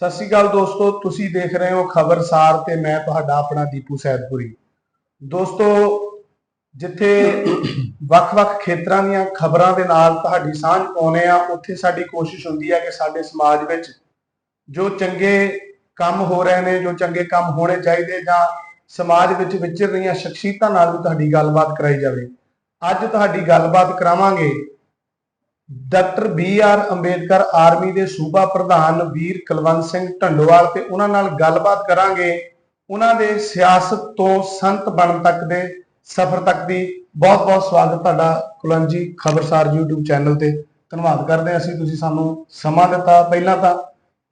ਸਤਿ ਸ਼੍ਰੀ ਅਕਾਲ ਦੋਸਤੋ, ਤੁਸੀਂ ਦੇਖ ਰਹੇ ਹੋ ਖਬਰਸਾਰ ਤੇ ਮੈਂ ਤੁਹਾਡਾ ਆਪਣਾ ਦੀਪੂ ਸੈਦਪੁਰੀ। ਦੋਸਤੋ, ਜਿੱਥੇ ਵੱਖ-ਵੱਖ ਖੇਤਰਾਂ ਦੀਆਂ ਖਬਰਾਂ ਦੇ ਨਾਲ ਤੁਹਾਡੀ ਸਾਂਝ ਪਾਉਨੇ ਆ ਉੱਥੇ ਸਾਡੀ ਕੋਸ਼ਿਸ਼ ਹੁੰਦੀ ਹੈ ਕਿ ਸਾਡੇ ਸਮਾਜ ਵਿੱਚ ਜੋ ਚੰਗੇ ਕੰਮ ਹੋ ਰਹੇ ਨੇ, ਜੋ ਚੰਗੇ ਕੰਮ ਹੋਣੇ ਚਾਹੀਦੇ ਜਾਂ ਸਮਾਜ ਵਿੱਚ ਵਿਚਰ ਰਹੀਆਂ ਸ਼ਖਸੀਅਤਾਂ ਨਾਲ ਵੀ ਤੁਹਾਡੀ ਗੱਲਬਾਤ ਕਰਾਈ ਜਾਵੇ। ਅੱਜ ਤੁਹਾਡੀ ਗੱਲਬਾਤ ਕਰਾਵਾਂਗੇ doctor B R Ambedkar army ਦੇ ਸੂਬਾ ਪ੍ਰਧਾਨ ਵੀਰ ਕੁਲਵੰਤ ਸਿੰਘ ਢੰਡੋਵਾਲ ਤੇ ਉਹਨਾਂ ਨਾਲ ਗੱਲਬਾਤ ਕਰਾਂਗੇ ਉਹਨਾਂ ਦੇ ਸਿਆਸਤ ਤੋਂ ਸੰਤ ਬਣਨ ਤੱਕ ਦੇ ਸਫ਼ਰ ਤੱਕ ਦੀ। ਬਹੁਤ ਬਹੁਤ ਸਵਾਗਤ ਤੁਹਾਡਾ ਕੁਲਵੰਤ ਜੀ ਖਬਰਸਾਰ YouTube ਚੈਨਲ ਤੇ। ਧੰਨਵਾਦ ਕਰਦੇ ਹਾਂ ਅਸੀਂ, ਤੁਸੀਂ ਸਾਨੂੰ ਸਮਾਂ ਦਿੱਤਾ ਪਹਿਲਾਂ ਤਾਂ।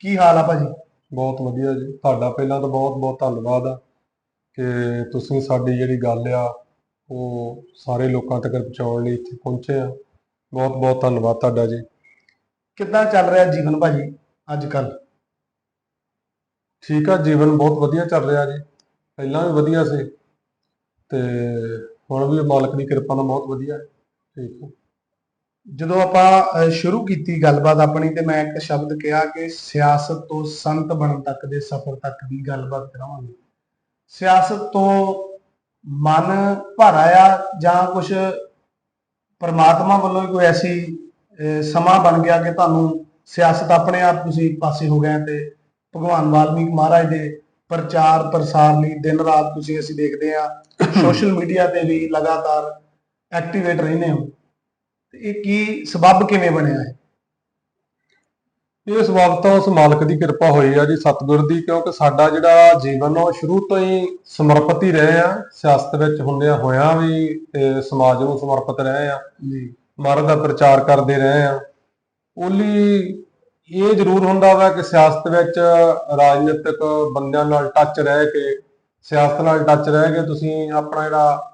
ਕੀ ਹਾਲ ਆ ਭਾਜੀ? ਬਹੁਤ ਵਧੀਆ ਜੀ। ਤੁਹਾਡਾ ਪਹਿਲਾਂ ਤਾਂ ਬਹੁਤ ਬਹੁਤ ਧੰਨਵਾਦ ਆ ਕਿ ਤੁਸੀਂ ਸਾਡੀ ਜਿਹੜੀ ਗੱਲ ਆ, ਉਹ ਸਾਰੇ ਲੋਕਾਂ ਤੱਕ ਪਹੁੰਚਾਉਣ ਲਈ ਇੱਥੇ ਪਹੁੰਚੇ ਆ। ਬਹੁਤ ਬਹੁਤ ਧੰਨਵਾਦ ਤੁਹਾਡਾ ਜੀ। ਕਿੱਦਾਂ ਚੱਲ ਰਿਹਾ ਜੀਵਨ ਭਾਜੀ ਅੱਜ ਕੱਲ ਠੀਕ ਆ, ਜੀਵਨ ਬਹੁਤ ਵਧੀਆ ਚੱਲ ਰਿਹਾ ਜੀ। ਪਹਿਲਾਂ ਵੀ ਵਧੀਆ ਸੀ ਤੇ ਹੁਣ ਵੀ ਮਾਲਕ ਦੀ ਕਿਰਪਾ ਨਾਲ ਬਹੁਤ ਵਧੀਆ, ਠੀਕ ਹੈ ਜਦੋਂ ਆਪਾਂ ਸ਼ੁਰੂ ਕੀਤੀ ਗੱਲਬਾਤ ਆਪਣੀ ਤੇ ਮੈਂ ਇੱਕ ਸ਼ਬਦ ਕਿਹਾ ਕਿ ਸਿਆਸਤ ਤੋਂ ਸੰਤ ਬਣਨ ਤੱਕ ਦੇ ਸਫ਼ਰ ਤੱਕ ਦੀ ਗੱਲਬਾਤ ਕਰਾਵਾਂਗੇ ਸਿਆਸਤ ਤੋਂ ਮਨ ਭਰ ਆਇਆ ਜਾਂ ਕੁਝ ਪਰਮਾਤਮਾ ਵੱਲੋਂ ਕੋਈ ਐਸੀ ਸਮਾਂ ਬਣ ਗਿਆ ਕਿ ਤੁਹਾਨੂੰ ਸਿਆਸਤ ਆਪਣੇ ਆਪ ਤੁਸੀਂ ਪਾਸੇ ਹੋ ਗਏ ਤੇ ਭਗਵਾਨ ਵਾਲਮੀਕ ਮਹਾਰਾਜ ਦੇ ਪ੍ਰਚਾਰ ਪ੍ਰਸਾਰ ਲਈ ਦਿਨ ਰਾਤ ਤੁਸੀਂ ਅਸੀਂ ਦੇਖਦੇ ਆ ਸੋਸ਼ਲ ਮੀਡੀਆ ਤੇ ਵੀ ਲਗਾਤਾਰ ਐਕਟੀਵੇਟ ਰਹਿੰਦੇ ਹੋ। ਇਹ ਕੀ ਸਬੱਬ ਕਿਵੇਂ ਬਣਿਆ ਹੈ? ਇਹ ਸਬਬ ਤਾਂ ਉਸ ਮਾਲਕ ਦੀ ਕਿਰਪਾ ਹੋਈ ਆ ਜੀ ਸਤਿਗੁਰ ਦੀ ਕਿਉਂਕਿ ਸਾਡਾ ਜਿਹੜਾ ਜੀਵਨ ਉਹ ਸ਼ੁਰੂ ਤੋਂ ਹੀ ਸਮਰਪਿਤ ਹੀ ਰਹੇ ਆ। ਸਿਆਸਤ ਵਿੱਚ ਹੁੰਦਿਆਂ ਹੋਇਆਂ ਵੀ ਤੇ ਸਮਾਜ ਨੂੰ ਸਮਰਪਿਤ ਰਹੇ ਆ। ਜੀ। ਮਹਾਰਾਜ ਦਾ ਪ੍ਰਚਾਰ ਕਰਦੇ ਰਹੇ ਆ। ਉਹਲੀ ਇਹ ਜ਼ਰੂਰ ਹੁੰਦਾ ਵਾ ਕਿ ਸਿਆਸਤ ਵਿੱਚ ਰਾਜਨੀਤਿਕ ਬੰਦਿਆਂ ਨਾਲ ਟੱਚ ਰਹਿ ਕੇ ਸਿਆਸਤ ਨਾਲ ਟੱਚ ਰਹਿ ਕੇ ਤੁਸੀਂ ਆਪਣਾ ਜਿਹੜਾ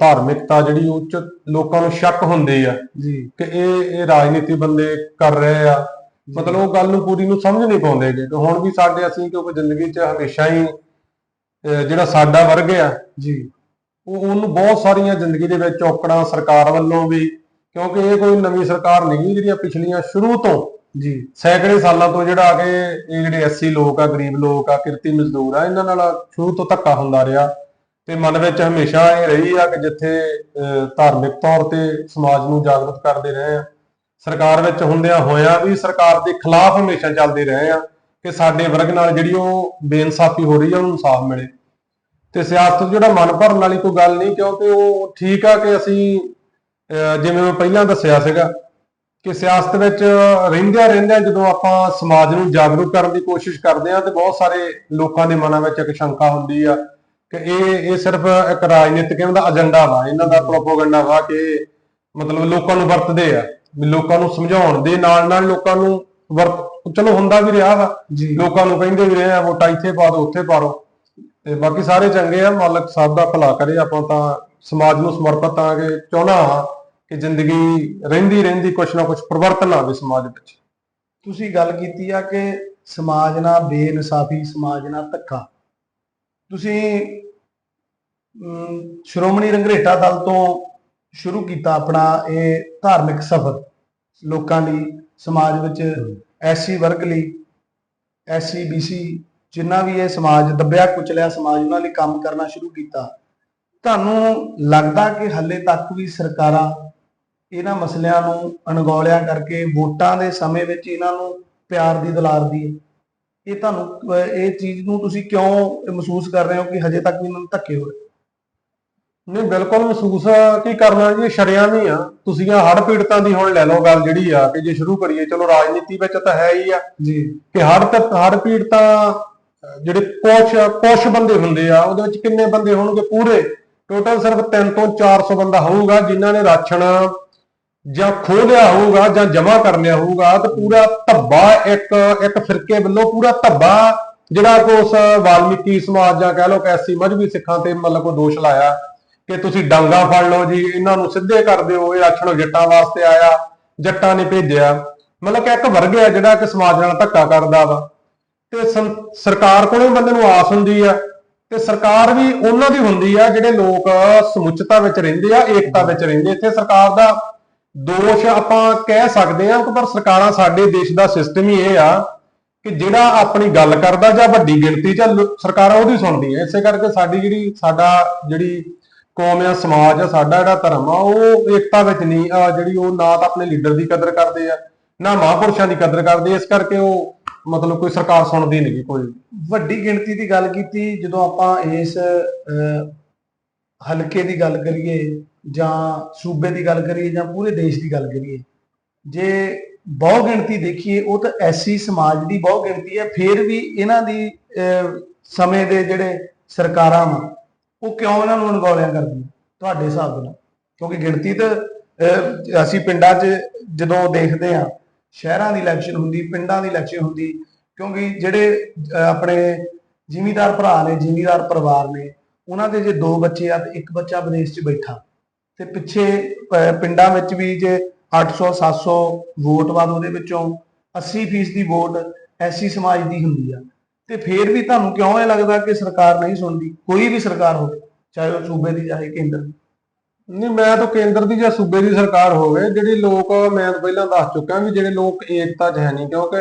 ਧਾਰਮਿਕਤਾ ਜਿਹੜੀ ਉਹ 'ਚ ਲੋਕਾਂ ਨੂੰ ਸ਼ੱਕ ਹੁੰਦੀ ਆ। ਜੀ। ਕਿ ਇਹ ਇਹ ਰਾਜਨੀਤੀ ਬੰਦੇ ਕਰ ਰਹੇ ਆ। ਮਤਲਬ ਉਹ ਗੱਲ ਨੂੰ ਪੂਰੀ ਨੂੰ ਸਮਝ ਨਹੀਂ ਪਾਉਂਦੇ ਕਿ ਹੁਣ ਵੀ ਸਾਡੇ ਅਸੀਂ ਕਿਉਂਕਿ ਜ਼ਿੰਦਗੀ 'ਚ ਹਮੇਸ਼ਾ ਹੀ ਜਿਹੜਾ ਸਾਡਾ ਵਰਗ ਆ ਜੀ। ਉਹ ਉਹਨੂੰ ਬਹੁਤ ਸਾਰੀਆਂ ਜ਼ਿੰਦਗੀ ਦੇ ਵਿੱਚ ਔਕੜਾਂ ਸਰਕਾਰ ਵੱਲੋਂ ਵੀ ਕਿਉਂਕਿ ਇਹ ਕੋਈ ਨਵੀਂ ਸਰਕਾਰ ਨਹੀਂ ਜਿਹੜੀਆਂ ਪਿਛਲੀਆਂ ਸ਼ੁਰੂ ਤੋਂ। ਜੀ। ਸੈਂਕੜੇ ਸਾਲਾਂ ਤੋਂ ਜਿਹੜਾ ਕਿ ਇਹ ਜਿਹੜੇ ਐਸੀ ਲੋਕ ਆ ਗਰੀਬ ਲੋਕ ਆ ਕਿਰਤੀ ਮਜ਼ਦੂਰ ਆ ਇਹਨਾਂ ਨਾਲ ਸ਼ੁਰੂ ਤੋਂ ਧੱਕਾ ਹੁੰਦਾ ਰਿਹਾ। ਤੇ ਮਨ ਵਿੱਚ ਹਮੇਸ਼ਾ ਇਹ ਰਹੀ ਆ ਕਿ ਜਿੱਥੇ ਅਹ, ਧਾਰਮਿਕ ਤੌਰ ਤੇ ਸਮਾਜ ਨੂੰ ਜਾਗਰੂਕ ਕਰਦੇ ਰਹੇ ਆ। ਸਰਕਾਰ ਵਿੱਚ ਹੁੰਦਿਆਂ ਹੋਇਆਂ ਵੀ ਸਰਕਾਰ ਦੇ ਖਿਲਾਫ ਹਮੇਸ਼ਾ ਚੱਲਦੇ ਰਹੇ ਆ ਕਿ ਸਾਡੇ ਵਰਗ ਨਾਲ ਜਿਹੜੀ ਉਹ ਬੇਇਨਸਾਫੀ ਹੋ ਰਹੀ ਆ ਉਹਨੂੰ ਇਨਸਾਫ ਮਿਲੇ। ਤੇ ਸਿਆਸਤ ਜਿਹੜਾ ਮਨ ਭਰਨ ਵਾਲੀ ਕੋਈ ਗੱਲ ਨਹੀਂ ਕਿਉਂਕਿ ਉਹ ਠੀਕ ਆ ਕਿ ਅਸੀਂ ਅਹ, ਜਿਵੇਂ ਮੈਂ ਪਹਿਲਾਂ ਦੱਸਿਆ ਸੀਗਾ ਕਿ ਸਿਆਸਤ ਵਿੱਚ ਰਹਿੰਦਿਆਂ ਰਹਿੰਦਿਆਂ ਜਦੋਂ ਆਪਾਂ ਸਮਾਜ ਨੂੰ ਜਾਗਰੂਕ ਕਰਨ ਦੀ ਕੋਸ਼ਿਸ਼ ਕਰਦੇ ਆ ਤੇ ਬਹੁਤ ਸਾਰੇ ਲੋਕਾਂ ਦੇ ਮਨਾਂ ਵਿੱਚ ਇੱਕ ਸ਼ੰਕਾ ਹੁੰਦੀ ਆ ਕਿ ਇਹ ਇਹ ਸਿਰਫ ਇੱਕ ਰਾਜਨੀਤਿਕ ਇਹਨਾਂ ਦਾ ਏਜੰਡਾ ਵਾ। ਇਹਨਾਂ ਦਾ ਪ੍ਰੋਪਗੈਂਡਾ ਵਾ ਕਿ ਮਤਲਬ ਲੋਕਾਂ ਨੂੰ ਵਰਤਦੇ ਆ। ਵੀ ਲੋਕਾਂ ਨੂੰ ਸਮਝਾਉਣ ਦੇ ਨਾਲ ਨਾਲ ਲੋਕਾਂ ਨੂੰ ਵਰਤ ਚਲੋ ਹੁੰਦਾ ਵੀ ਰਿਹਾ ਵਾ। ਲੋਕਾਂ ਨੂੰ ਕਹਿੰਦੇ ਵੀ ਰਹੇ ਆ ਵੋਟਾਂ ਇੱਥੇ ਪਾ ਦਿਓ ਉੱਥੇ ਪਾ ਦਿਓ। ਤੇ ਬਾਕੀ ਸਾਰੇ ਚੰਗੇ ਆ ਮਾਲਕ ਸਭ ਦਾ ਭਲਾ ਕਰੇ। ਆਪਾਂ ਤਾਂ ਸਮਾਜ ਨੂੰ ਸਮਰਪਿਤ ਆ ਕੇ ਚਾਹੁੰਦਾ ਹਾਂ ਕਿ ਜ਼ਿੰਦਗੀ ਰਹਿੰਦੀ ਰਹਿੰਦੀ ਕੁਛ ਨਾ ਕੁਛ ਪਰਿਵਰਤਨ ਆਵੇ ਸਮਾਜ ਵਿੱਚ। ਤੁਸੀਂ ਗੱਲ ਕੀਤੀ ਆ ਕਿ ਸਮਾਜ ਨਾਲ ਬੇਇਨਸਾਫੀ ਸਮਾਜ ਨਾਲ ਧੱਕਾ। ਤੁਸੀਂ ਸ਼੍ਰੋਮਣੀ ਰੰਗਰੇਟਾ ਦਲ ਤੋਂ ਸ਼ੁਰੂ ਕੀਤਾ ਆਪਣਾ ਇਹ ਧਾਰਮਿਕ ਸਫ਼ਰ ਲੋਕਾਂ ਲਈ, ਸਮਾਜ ਵਿੱਚ ਐਸੀ ਵਰਗ ਲਈ ਐਸੀ ਬੀਸੀ ਜਿੰਨਾ ਵੀ ਇਹ ਸਮਾਜ ਦੱਬਿਆ ਕੁਚਲਿਆ ਸਮਾਜ ਉਹਨਾਂ ਲਈ ਕੰਮ ਕਰਨਾ ਸ਼ੁਰੂ ਕੀਤਾ। ਤੁਹਾਨੂੰ ਲੱਗਦਾ ਕਿ ਹੱਲੇ ਤੱਕ ਵੀ ਸਰਕਾਰਾਂ ਇਹਨਾਂ ਮਸਲਿਆਂ ਨੂੰ ਅਣਗੌਲਿਆ ਕਰਕੇ ਵੋਟਾਂ ਦੇ ਸਮੇਂ ਵਿੱਚ ਇਹਨਾਂ ਨੂੰ ਪਿਆਰ ਦੀ ਦੁਲਾਰਦੀ ਹੈ ਇਹ ਤੁਹਾਨੂੰ ਇਹ ਚੀਜ਼ ਨੂੰ ਤੁਸੀਂ ਕਿਉਂ ਮਹਿਸੂਸ ਕਰ ਰਹੇ ਹੋ ਕਿ ਹਜੇ ਤੱਕ ਵੀ ਇਹਨਾਂ ਨੂੰ ਧੱਕੇ ਹੋ ਰਹੇ? ਨਹੀਂ ਬਿਲਕੁਲ ਮਹਿਸੂਸ ਕੀ ਕਰਨਾ ਜੀ ਸ਼ਰਿਆਂ ਨਹੀਂ ਆ। ਤੁਸੀਂ ਆ ਹੜ ਪੀੜਤਾਂ ਦੀ ਹੁਣ ਲੈ ਲਓ ਗੱਲ ਜਿਹੜੀ ਆ ਕਿ ਜੇ ਸ਼ੁਰੂ ਕਰੀਏ ਚਲੋ ਰਾਜਨੀਤੀ ਵਿੱਚ ਤਾਂ ਹੈ ਹੀ ਆ ਜੀ। ਕਿ ਹੜ ਤੱਕ ਹੜ ਪੀੜਤਾਂ ਜਿਹੜੇ ਕੁਛ ਕੁਛ ਬੰਦੇ ਹੁੰਦੇ ਆ ਉਹਦੇ ਵਿੱਚ ਕਿੰਨੇ ਬੰਦੇ ਹੋਣਗੇ? ਪੂਰੇ। ਟੋਟਲ ਸਿਰਫ 3 ਤੋਂ 400 ਬੰਦਾ ਹੋਊਗਾ ਜਿਨ੍ਹਾਂ ਨੇ ਰਾਸ਼ਨ ਜਾਂ ਖੋ ਲਿਆ ਹੋਊਗਾ ਜਾਂ ਜਮ੍ਹਾਂ ਕਰ ਲਿਆ ਹੋਊਗਾ ਤਾਂ ਪੂਰਾ ਧੱਬਾ ਇੱਕ ਇੱਕ ਫਿਰਕੇ ਵੱਲੋਂ ਪੂਰਾ ਧੱਬਾ ਜਿਹੜਾ ਕੋ ਉਸ ਵਾਲਮੀਕੀ ਸਮਾਜ ਜਾਂ ਕਹਿ ਲਓ ਕਿ ਐਸੀ ਮਜਬੀ ਸਿੱਖਾਂ ਤੇ ਮਤਲਬ ਕੋ ਦੋਸ਼ ਲਾਇਆ ਕਿ ਤੁਸੀਂ ਡਾਂਗਾ ਫੜ ਲਓ ਜੀ, ਇਹਨਾਂ ਨੂੰ ਸਿੱਧੇ ਕਰ ਦਿਓ, ਇਹ ਰਾਸ਼ਨ ਜੱਟਾਂ ਵਾਸਤੇ ਆਇਆ, ਜੱਟਾਂ ਨੇ ਭੇਜਿਆ। ਮਤਲਬ ਕਿ ਇੱਕ ਵਰਗ ਹੈ ਜਿਹੜਾ ਕਿ ਸਮਾਜ ਨਾਲ ਧੱਕਾ ਕਰਦਾ ਵਾ। ਤੇ ਸੰ- ਸਰਕਾਰ ਕੋਲੋਂ ਬੰਦੇ ਨੂੰ ਆਸ ਹੁੰਦੀ ਆ। ਤੇ ਸਰਕਾਰ ਵੀ ਉਹਨਾਂ ਦੀ ਹੁੰਦੀ ਆ ਜਿਹੜੇ ਲੋਕ ਸਮੁੱਚਤਾ ਵਿੱਚ ਰਹਿੰਦੇ ਆ, ਏਕਤਾ ਵਿੱਚ ਰਹਿੰਦੇ ਇੱਥੇ ਸਰਕਾਰ ਦਾ ਦੋਸ਼ ਆਪਾਂ ਕਹਿ ਸਕਦੇ ਆ ਕਿ ਪਰ ਸਰਕਾਰਾਂ ਸਾਡੇ ਦੇਸ਼ ਦਾ ਸਿਸਟਮ ਹੀ ਇਹ ਆ ਕਿ ਜਿਹੜਾ ਆਪਣੀ ਗੱਲ ਕਰਦਾ ਜਾਂ ਵੱਡੀ ਗਿਣਤੀ ਚ ਸਰਕਾਰਾਂ ਉਹਦੀ ਸੁਣਦੀ ਹੈ ਇਸੇ ਕਰਕੇ ਸਾਡੀ ਜਿਹੜੀ ਸਾਡਾ ਜਿਹੜੀ ਕੌਮ ਆ ਸਮਾਜ ਆ ਸਾਡਾ ਜਿਹੜਾ ਧਰਮ ਆ ਉਹ ਏਕਤਾ ਵਿੱਚ ਨਹੀਂ ਆ ਜਿਹੜੀ ਉਹ ਨਾ ਤਾਂ ਆਪਣੇ ਲੀਡਰ ਦੀ ਕਦਰ ਕਰਦੇ ਆ ਨਾ ਮਹਾਂਪੁਰਸ਼ਾਂ ਦੀ ਕਦਰ ਕਰਦੇ ਇਸ ਕਰਕੇ ਉਹ ਮਤਲਬ ਕੋਈ ਸਰਕਾਰ ਸੁਣਦੀ ਨਹੀਂ ਕੋਈ। ਵੱਡੀ ਗਿਣਤੀ ਦੀ ਗੱਲ ਕੀਤੀ ਜਦੋਂ ਆਪਾਂ ਇਸ ਅਹ, ਹਲਕੇ ਦੀ ਗੱਲ ਕਰੀਏ ਜਾਂ ਸੂਬੇ ਦੀ ਗੱਲ ਕਰੀਏ ਜਾਂ ਪੂਰੇ ਦੇਸ਼ ਦੀ ਗੱਲ ਕਰੀਏ ਜੇ ਬਹੁ ਗਿਣਤੀ ਦੇਖੀਏ ਉਹ ਤਾਂ ਐਸੀ ਸਮਾਜ ਦੀ ਬਹੁ ਗਿਣਤੀ ਹੈ ਫਿਰ ਵੀ ਇਹਨਾਂ ਦੀ ਅਹ, ਸਮੇਂ ਦੇ ਜਿਹੜੇ ਸਰਕਾਰਾਂ ਵਾ ਉਹ ਕਿਉਂ ਇਹਨਾਂ ਨੂੰ ਅਣਗੌਲਿਆਂ ਕਰਦੀਆਂ ਤੁਹਾਡੇ ਹਿਸਾਬ ਨਾਲ? ਕਿਉਂਕਿ ਗਿਣਤੀ ਤਾਂ ਅਸੀਂ ਪਿੰਡਾਂ 'ਚ ਜਦੋਂ ਦੇਖਦੇ ਆ ਸ਼ਹਿਰਾਂ ਦੀ ਇਲੈਕਸ਼ਨ ਹੁੰਦੀ ਪਿੰਡਾਂ ਦੀ ਇਲੈਕਸ਼ਨ ਹੁੰਦੀ ਕਿਉਂਕਿ ਜਿਹੜੇ ਆਪਣੇ ਜ਼ਿਮੀਦਾਰ ਭਰਾ ਨੇ ਜ਼ਿਮੀਦਾਰ ਪਰਿਵਾਰ ਨੇ ਉਹਨਾਂ ਦੇ ਜੇ ਦੋ ਬੱਚੇ ਆ ਤੇ ਇੱਕ ਬੱਚਾ ਵਿਦੇਸ਼ 'ਚ ਬੈਠਾ ਤੇ ਪਿੱਛੇ ਪਿੰਡਾਂ ਵਿੱਚ ਵੀ ਜੇ 800 700 ਵੋਟ ਬਾਅਦ ਉਹਦੇ ਵਿੱਚੋਂ 80% ਦੀ ਵੋਟ ਐਸੀ ਸਮਾਜ ਦੀ ਹੁੰਦੀ ਆ। ਤੇ ਫੇਰ ਵੀ ਤੁਹਾਨੂੰ ਕਿਉਂ ਇਹ ਲੱਗਦਾ ਕਿ ਸਰਕਾਰ ਨਹੀਂ ਸੁਣਦੀ? ਕੋਈ ਵੀ ਸਰਕਾਰ ਹੋਵੇ, ਚਾਹੇ ਉਹ ਸੂਬੇ ਦੀ, ਚਾਹੇ ਕੇਂਦਰ ਦੀ। ਨਹੀਂ, ਮੈਂ ਤਾਂ ਕੇਂਦਰ ਦੀ ਜਾਂ ਸੂਬੇ ਦੀ ਸਰਕਾਰ ਹੋਵੇ, ਜਿਹੜੇ ਲੋਕ, ਮੈਂ ਪਹਿਲਾਂ ਦੱਸ ਚੁੱਕਾ ਵੀ ਜਿਹੜੇ ਲੋਕ ਏਕਤਾ 'ਚ ਹੈ ਨਹੀਂ, ਕਿਉਂਕਿ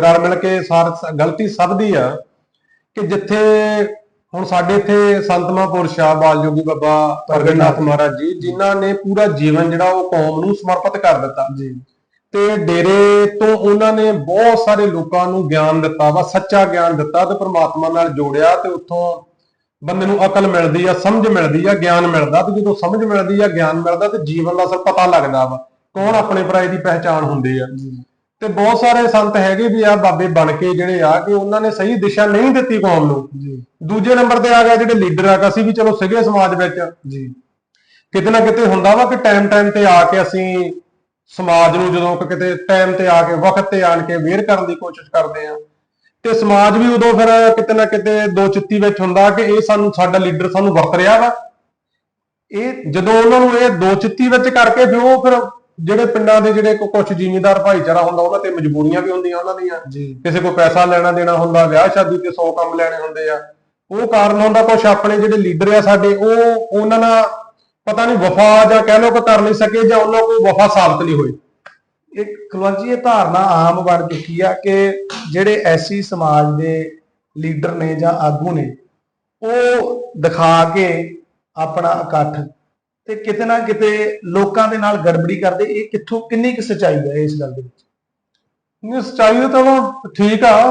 ਰਲ ਮਿਲ ਕੇ ਸਾਰ, ਗਲਤੀ ਸਭ ਦੀ ਆ ਕਿ ਜਿੱਥੇ ਹੁਣ ਸਾਡੇ ਇੱਥੇ ਸੰਤ ਮਹਾਂਪੁਰਸ਼ ਆ ਬਾਲਯੋਗੀ ਬਾਬਾ ਪ੍ਰਗਟਨਾਥ ਮਹਾਰਾਜ ਜੀ ਜਿਨ੍ਹਾਂ ਨੇ ਪੂਰਾ ਜੀਵਨ ਜਿਹੜਾ ਉਹ ਕੌਮ ਨੂੰ ਸਮਰਪਿਤ ਕਰ ਦਿੱਤਾ। ਜੀ। ਤੇ ਡੇਰੇ ਤੋਂ ਉਹਨਾਂ ਨੇ ਬਹੁਤ ਸਾਰੇ ਲੋਕਾਂ ਨੂੰ ਗਿਆਨ ਦਿੱਤਾ ਵਾ ਸੱਚਾ ਗਿਆਨ ਦਿੱਤਾ ਤੇ ਪ੍ਰਮਾਤਮਾ ਨਾਲ ਜੋੜਿਆ ਤੇ ਉੱਥੋਂ ਬੰਦੇ ਨੂੰ ਅਕਲ ਮਿਲਦੀ ਆ ਸਮਝ ਮਿਲਦੀ ਆ ਗਿਆਨ ਮਿਲਦਾ ਤੇ ਜਦੋਂ ਸਮਝ ਮਿਲਦੀ ਆ ਗਿਆਨ ਮਿਲਦਾ ਤੇ ਜੀਵਨ ਦਾ ਅਸਲ ਪਤਾ ਲੱਗਦਾ ਵਾ। ਕੌਣ ਆਪਣੇ ਪਰਾਏ ਦੀ ਪਹਿਚਾਣ ਹੁੰਦੀ ਆ। ਤੇ ਬਹੁਤ ਸਾਰੇ ਸੰਤ ਹੈਗੇ ਵੀ ਆ ਬਾਬੇ ਬਣ ਕੇ ਜਿਹੜੇ ਆ ਕਿ ਉਹਨਾਂ ਨੇ ਸਹੀ ਦਿਸ਼ਾ ਨਹੀਂ ਦਿੱਤੀ ਕੌਮ ਨੂੰ। ਜੀ। ਦੂਜੇ ਨੰਬਰ ਤੇ ਆ ਗਿਆ ਜਿਹੜੇ ਲੀਡਰ ਆ ਅਸੀਂ ਵੀ ਚਲੋ ਸਿਗੇ ਸਮਾਜ ਵਿੱਚ। ਜੀ। ਕਿਤੇ ਨਾ ਕਿਤੇ ਹੁੰਦਾ ਵਾ ਕਿ ਟਾਈਮ ਟਾਈਮ ਤੇ ਆ ਕੇ ਅਸੀਂ ਸਮਾਜ ਨੂੰ ਜਦੋਂ ਕਿ ਕਿਤੇ ਟਾਈਮ ਤੇ ਆ ਕੇ ਵਕਤ ਤੇ ਆਣ ਕੇ ਵੇਅਰ ਕਰਨ ਦੀ ਕੋਸ਼ਿਸ਼ ਕਰਦੇ ਆ। ਤੇ ਸਮਾਜ ਵੀ ਉਦੋਂ ਫਿਰ ਕਿਤੇ ਨਾ ਕਿਤੇ ਦੋ ਚਿੱਤੀ ਵਿੱਚ ਹੁੰਦਾ ਕਿ ਇਹ ਸਾਨੂੰ ਸਾਡਾ ਲੀਡਰ ਸਾਨੂੰ ਵਰਤ ਰਿਹਾ ਵਾ। ਇਹ ਜਦੋਂ ਉਹਨਾਂ ਨੂੰ ਇਹ ਦੋ ਚਿੱਤੀ ਵਿੱਚ ਕਰਕੇ ਫਿਰ ਉਹ ਫਿਰ ਜਿਹੜੇ ਪਿੰਡਾਂ ਦੇ ਜਿਹੜੇ ਕੁਝ ਜ਼ਿਮੀਂਦਾਰ ਭਾਈਚਾਰਾ ਹੁੰਦਾ ਉਹਨਾਂ ਤੇ ਮਜਬੂਰੀਆਂ ਵੀ ਹੁੰਦੀਆਂ ਉਹਨਾਂ ਦੀਆਂ। ਕਿਸੇ ਕੋ ਪੈਸਾ ਲੈਣਾ ਦੇਣਾ ਹੁੰਦਾ ਵਿਆਹ ਸ਼ਾਦੀ ਤੇ 100 ਕੰਮ ਲੈਣੇ ਹੁੰਦੇ ਆ। ਉਹ ਕਾਰਨ ਹੁੰਦਾ ਕੁਝ ਆਪਣੇ ਜਿਹੜੇ ਲੀਡਰ ਆ ਸਾਡੇ ਉਹ ਉਹਨਾਂ ਨਾਲ ਪਤਾ ਨਹੀਂ ਵਫਾ ਜਾਂ ਕਹਿ ਲਓ ਕਿ ਕਰ ਨਹੀਂ ਸਕੇ ਜਾਂ ਉਹਨਾਂ ਕੋਲ ਵਫਾ ਸਾਬਤ ਨਹੀਂ ਹੋਈ ਇੱਕ ਕੁਲਵੰਤ ਜੀ ਇਹ ਧਾਰਨਾ ਆਮ ਬਣ ਚੁੱਕੀ ਆ ਕਿ ਜਿਹੜੇ ਐਸੀ ਸਮਾਜ ਦੇ ਲੀਡਰ ਨੇ ਜਾਂ ਆਗੂ ਨੇ ਉਹ ਦਿਖਾ ਕੇ ਆਪਣਾ ਇਕੱਠ ਤੇ ਕਿਤੇ ਨਾ ਕਿਤੇ ਲੋਕਾਂ ਦੇ ਨਾਲ ਗੜਬੜੀ ਕਰਦੇ ਇਹ ਕਿੱਥੋਂ ਕਿੰਨੀ ਕੁ ਸਚਾਈ ਹੈ ਇਸ ਗੱਲ ਦੇ ਵਿੱਚ? ਨਹੀਂ ਸੱਚਾਈ ਤਾਂ ਚਲੋ ਠੀਕ ਆ